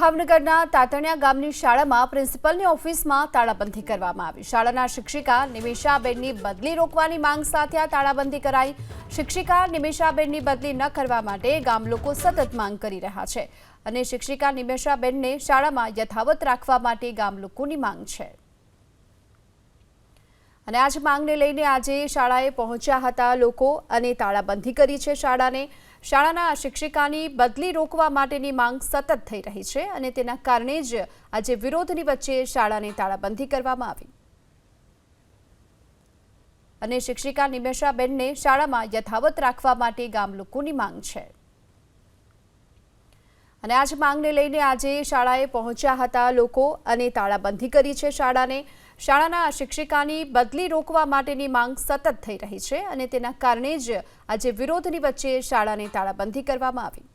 ભાવનગરના તાતણિયા ગામની શાળામાં પ્રિન્સિપલની ઓફિસમાં તાળાબંધી કરવામાં આવી. શાળાના શિક્ષિકા નિમિષાબેનની બદલી રોકવાની માંગ સાથે આ તાળાબંધી કરાઈ. શિક્ષિકા નિમિષાબેનની બદલી ન કરવા માટે ગામ લોકો સતત માંગ કરી રહ્યા છે અને શિક્ષિકા નિમિષાબેનને શાળામાં યથાવત રાખવા માટે ગામ લોકોની માંગ છે. અને આ જ માંગને લઈને આજે શાળાએ પહોંચ્યા હતા લોકો અને તાળાબંધી કરી છે શાળાને. શાળાના શિક્ષિકાની બદલી રોકવા માટેની માંગ સતત થઈ રહી છે અને તેના કારણે જ આજે વિરોધની વચ્ચે શાળાને તાળાબંધી કરવામાં આવી. અને શિક્ષિકા નિમેષાબેનને શાળામાં યથાવત રાખવા માટે ગામ લોકોની માંગ છે. અને આ જ માંગને લઈને આજે શાળાએ પહોંચ્યા હતા લોકો અને તાળાબંધી કરી છે શાળાને. શાળાના શિક્ષિકાની બદલી રોકવા માટેની માંગ સતત થઈ રહી છે અને તેના કારણે જ આજે વિરોધની વચ્ચે શાળાને તાળાબંધી કરવામાં આવી.